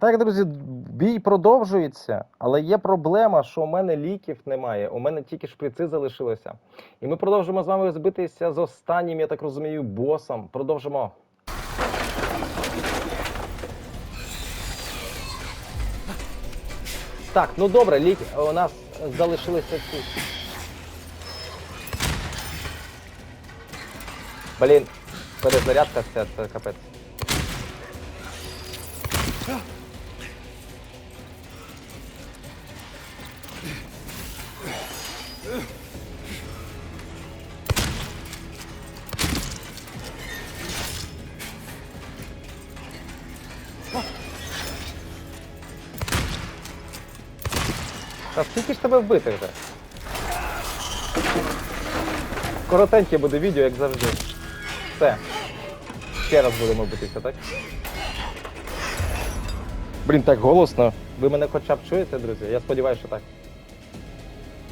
Так, друзі, бій продовжується, але є проблема, що у мене ліків немає. У мене тільки шприци залишилися. І ми продовжимо з вами збитися з останнім, я так розумію, босом. Продовжимо. Так, ну добре, ліки. У нас залишилися ці. Блін, перезарядка ця, це капець. Та скільки ж тебе вбити вже? Коротеньке буде відео, як завжди. Все. Ще раз будемо битися, так? Блін, так голосно. Ви мене хоча б чуєте, друзі? Я сподіваюся, що так.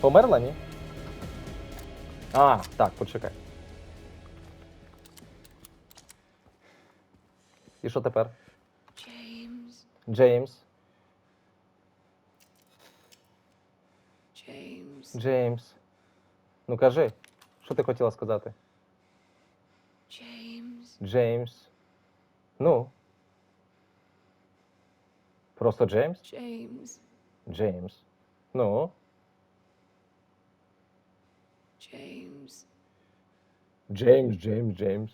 Померла, ні? А, так, почекай. І що тепер? James, Джеймс. James, Джеймс. Ну кажи, що ти хотіла сказати? James, Джеймс. Ну. Просто Джеймс? James, Джеймс. Ну. James. Джеймс, Джеймс, Джеймс.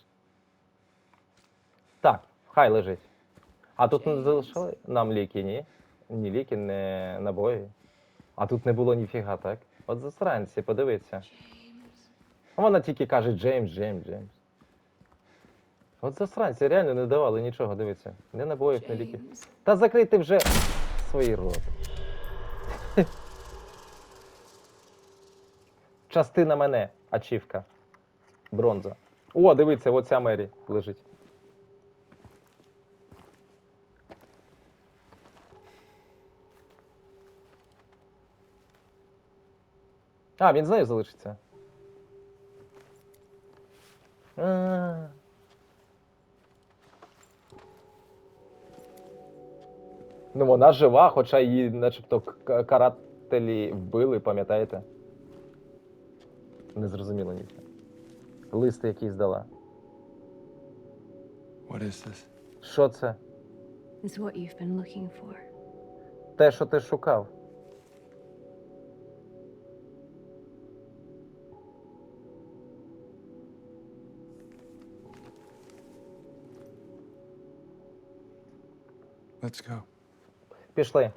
Так, хай лежить. А тут не Джеймс. залишили нам ліки, ні? Ні ліки, не набої. А тут не було ніфіга, так? От засранці, подивіться. James, Вона тільки каже Джеймс, Джеймс, Джеймс. От засранці реально не давали нічого, дивіться. Не набоїв, не ліків. Та закрийте вже свої рот. Частина мене, ачівка. Бронза. О, дивіться, оця Мері лежить. А, він з нею залишиться. А. Ну, вона жива, хоча її начебто карателі вбили, пам'ятаєте? Не зрозуміло нічого. Лист якийсь дала. What is this? Що це? is what you've been looking for. Те, що ти шукав. Let's go. Пішли.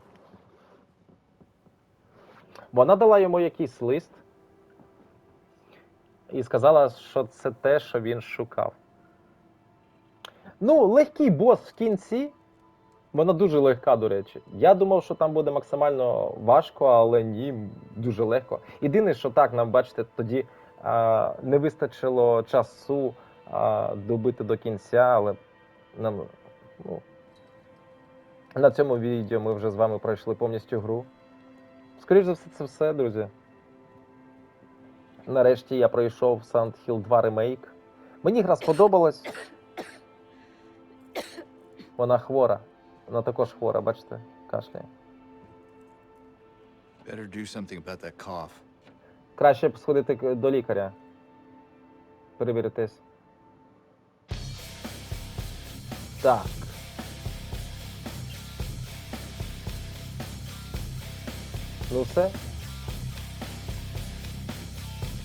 Вона дала йому якийсь лист і сказала, що це те, що він шукав. Ну, легкий бос в кінці. Вона дуже легка, до речі. Я думав, що там буде максимально важко, але ні, дуже легко. Єдине, що так, нам бачите, тоді а, не вистачило часу а, добити до кінця, але нам, ну, на цьому відео ми вже з вами пройшли повністю гру. Скоріше за все, це все, друзі. Нарешті я пройшов Silent Hill 2 ремейк. Мені гра сподобалась. Вона хвора. Вона також хвора, бачите, кашляє. Better do something about that cough. Краще б сходити до лікаря. Перевіритись. Так. Ну все.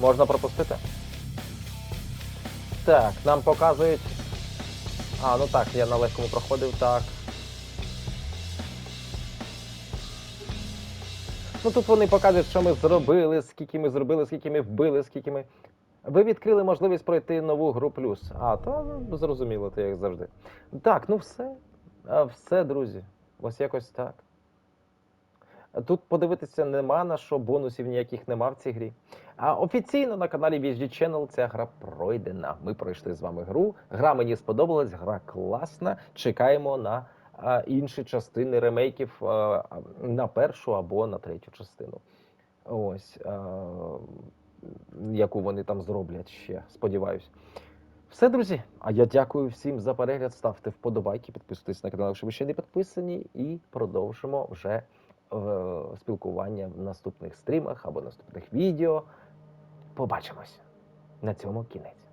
Можна пропустити. Так, нам показують. А, ну так, я на легкому проходив, так. Ну тут вони показують, що ми зробили, скільки ми зробили, скільки ми вбили, скільки ми. Ви відкрили можливість пройти нову гру плюс. А, то ну, зрозуміло, то як завжди. Так, ну все. Все, друзі. Ось якось так. Тут подивитися нема на що, бонусів ніяких нема в цій грі. А офіційно на каналі VSG Channel ця гра пройдена. Ми пройшли з вами гру. Гра мені сподобалась, гра класна. Чекаємо на а, інші частини ремейків а, на першу або на третю частину. Ось. А, яку вони там зроблять ще, сподіваюсь. Все, друзі. А я дякую всім за перегляд. Ставте вподобайки, підписуйтесь на канал, якщо ви ще не підписані, і продовжимо вже спілкування в наступних стрімах або наступних відео. Побачимось. На цьому кінець.